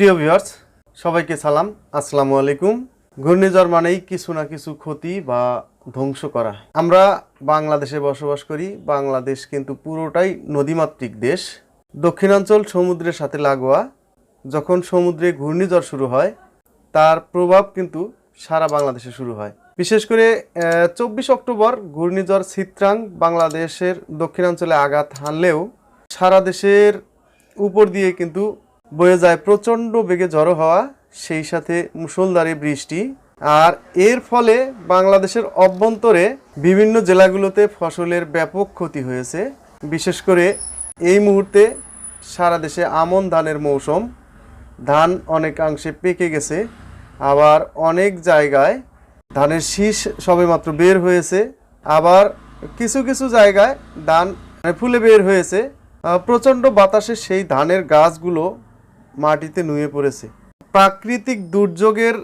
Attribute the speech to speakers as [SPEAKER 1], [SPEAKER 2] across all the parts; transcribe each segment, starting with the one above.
[SPEAKER 1] প্রিয় ভিউয়ার্স সবাইকে সালাম। আসসালামু আলাইকুম। ঘূর্ণিঝড় মানেই কিছু না কিছু ক্ষতি বা ধ্বংস করা। আমরা বাংলাদেশে বসবাস করি। বাংলাদেশ কিন্তু পুরোটাই নদীমাতৃক দেশ। দক্ষিণাঞ্চল সমুদ্রের সাথে লাগোয়া। যখন সমুদ্রে ঘূর্ণিঝড় শুরু হয়, তার প্রভাব কিন্তু সারা বাংলাদেশে শুরু হয়। বিশেষ করে চব্বিশ অক্টোবর ঘূর্ণিঝড় সিত্রাং বাংলাদেশের দক্ষিণাঞ্চলে আঘাত হানলেও সারা দেশের উপর দিয়ে কিন্তু বয়ে যায় প্রচণ্ড বেগে ঝড়ো হওয়া, সেই সাথে মুষলধারে বৃষ্টি। আর এর ফলে বাংলাদেশের অভ্যন্তরে বিভিন্ন জেলাগুলোতে ফসলের ব্যাপক ক্ষতি হয়েছে। বিশেষ করে এই মুহূর্তে সারা দেশে আমন ধানের মৌসুম। ধান অনেকাংশে পেকে গেছে, আবার অনেক জায়গায় ধানের শীষ সবেমাত্র বের হয়েছে। আবার কিছু কিছু জায়গায় ধান মানে ফুলে বের হয়েছে। প্রচণ্ড বাতাসে সেই ধানের গাছগুলো মাটিতে নুয়ে পড়েছে। প্রাকৃতিক দুর্যোগের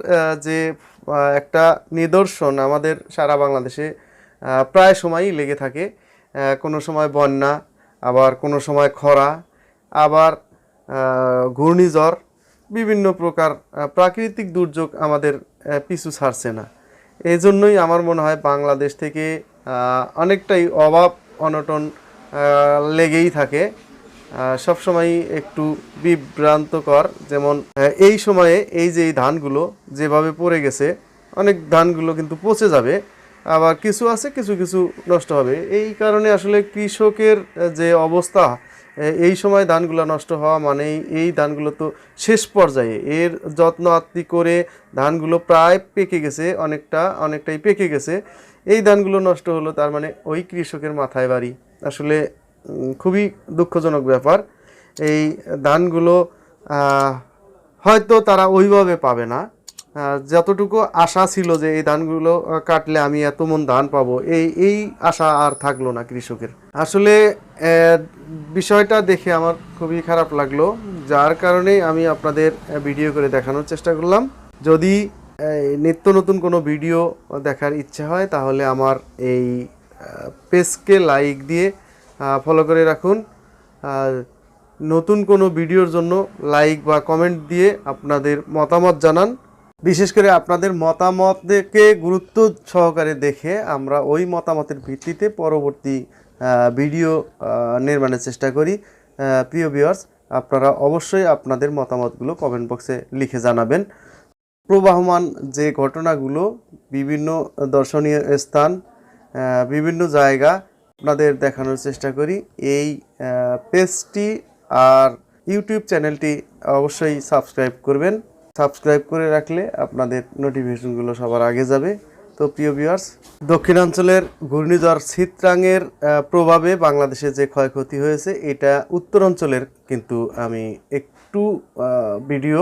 [SPEAKER 1] যে একটা নিদর্শন আমাদের সারা বাংলাদেশে প্রায় সময়ই লেগে থাকে। কোনো সময় বন্যা, আবার কোনো সময় খরা, আবার ঘূর্ণিঝড়, বিভিন্ন প্রকার প্রাকৃতিক দুর্যোগ আমাদের পিছু ছাড়ছে না। এই জন্যই আমার মনে হয় বাংলাদেশ থেকে অনেকটাই অভাব, অনটন লেগেই থাকে। সব সময় একটু বিভ্রান্তকর, যেমন এই সময়ে এই যে এই ধানগুলো যেভাবে পড়ে গেছে, অনেক ধানগুলো কিন্তু পচে যাবে, আবার কিছু আছে, কিছু কিছু নষ্ট হবে। এই কারণে আসলে কৃষকের যে অবস্থা এই সময় ধানগুলো নষ্ট হওয়া মানে এই ধানগুলো তো শেষ পর্যায়ে। এর যত্ন আত্মি করে ধানগুলো প্রায় পেকে গেছে, অনেকটা, অনেকটাই পেকে গেছে। এই ধানগুলো নষ্ট হলো, তার মানে ওই কৃষকের মাথায় বাড়ি। আসলে খুবই দুঃখজনক ব্যাপার। এই ধানগুলো হয়তো তারা ওইভাবে পাবে না। যতটুকু আশা ছিল যে এই ধানগুলো কাটলে আমি এত মন ধান পাবো, এই এই আশা আর থাকল না কৃষকের। আসলে বিষয়টা দেখে আমার খুবই খারাপ লাগল। যার কারণে আমি আপনাদের ভিডিও করে দেখানোর চেষ্টা করলাম। যদি নিত্য নতুন কোনো ভিডিও দেখার ইচ্ছে হয়, তাহলে আমার এই পেজকে লাইক দিয়ে ফলো করে রাখুন। আর নতুন কোনো ভিডিওর জন্য লাইক বা কমেন্ট দিয়ে আপনাদের মতামত জানান। বিশেষ করে আপনাদের মতামতকে গুরুত্ব সহকারে দেখে আমরা ওই মতামতের ভিত্তিতে পরবর্তী ভিডিও নির্মাণের চেষ্টা করি। প্রিয় ভিউয়ার্স আপনারা অবশ্যই আপনাদের মতামতগুলো কমেন্ট বক্সে লিখে জানাবেন। প্রবাহমান যে ঘটনাগুলো বিভিন্ন দর্শনীয় স্থান বিভিন্ন জায়গা আপনাদের দেখানোর চেষ্টা করি। এই পেজটি আর ইউটিউব চ্যানেলটি অবশ্যই সাবস্ক্রাইব করবেন। সাবস্ক্রাইব করে রাখলে আপনাদের নোটিফিকেশনগুলো সবার আগে যাবে। তো প্রিয় ভিউয়ার্স দক্ষিণাঞ্চলের ঘূর্ণিঝড় চিত্রাঙের আহ, প্রভাবে বাংলাদেশে যে ক্ষয়ক্ষতি হয়েছে এটা উত্তরাঞ্চলের কিন্তু আমি একটু ভিডিও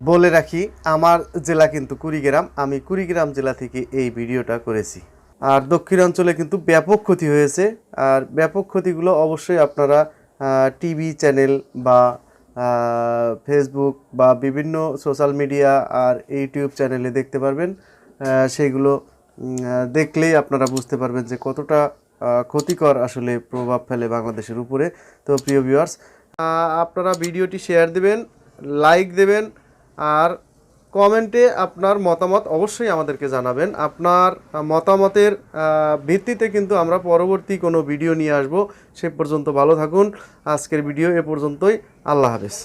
[SPEAKER 1] বলে রাখি। আমার জেলা কিন্তু কুড়িগ্রাম। আমি কুড়িগ্রাম জেলা থেকে এই ভিডিওটা করেছি। আর দক্ষিণাঞ্চলে কিন্তু ব্যাপক ক্ষতি হয়েছে। আর ব্যাপক ক্ষতিগুলো অবশ্যই আপনারা টিভি চ্যানেল বা ফেসবুক বা বিভিন্ন সোশ্যাল মিডিয়া আর ইউটিউব চ্যানেলে দেখতে পারবেন। সেইগুলো দেখলেই আপনারা বুঝতে পারবেন যে কতটা ক্ষতিকর আসলে প্রভাব ফেলে বাংলাদেশের উপরে। তো প্রিয় ভিউয়ার্স আপনারা ভিডিওটি শেয়ার দেবেন লাইক দেবেন, আর কমেন্টে আপনার মতামত অবশ্যই আমাদেরকে জানাবেন। আপনার মতামতের ভিত্তিতে কিন্তু আমরা পরবর্তী কোনো ভিডিও নিয়ে আসব। সে পর্যন্ত ভালো থাকুন। আজকের ভিডিও এ পর্যন্তই। আল্লাহ হাফেজ।